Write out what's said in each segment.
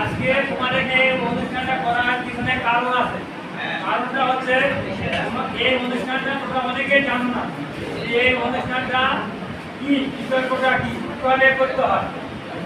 আজকে তোমাদেরকে অনুষ্ঠানটা করার পিছনে কারণ আছে। কারণটা হচ্ছে এই অনুষ্ঠানটা তোমরা অনেকেই জানো না। এই অনুষ্ঠানটা কি বিতর্কটা কি, কীভাবে করতে হয়?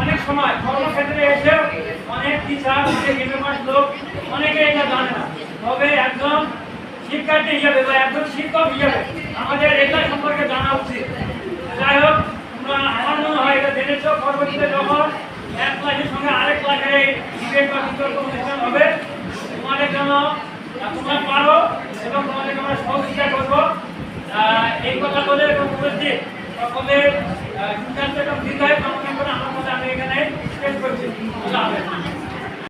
অনেক সময় অনেক কর্মক্ষেত্রে এটা জানে না। তবে একজন শিক্ষার্থী হিসেবে বা একজন শিক্ষক হিসেবে আমাদের এটা সম্পর্কে জানা উচিত। যাই হোক আমার মনে হয় এটা জেনেছ। পরবর্তীতে যখন এক ক্লাসের সঙ্গে আরেক ক্লাসে ডিবেট হবে। তোমাদের জন্য তোমরা পারো এবং তোমাদেরকে আমরা সহযোগিতা করব। এই কথা বলে উপস্থিত সকলের সিদ্ধান্ত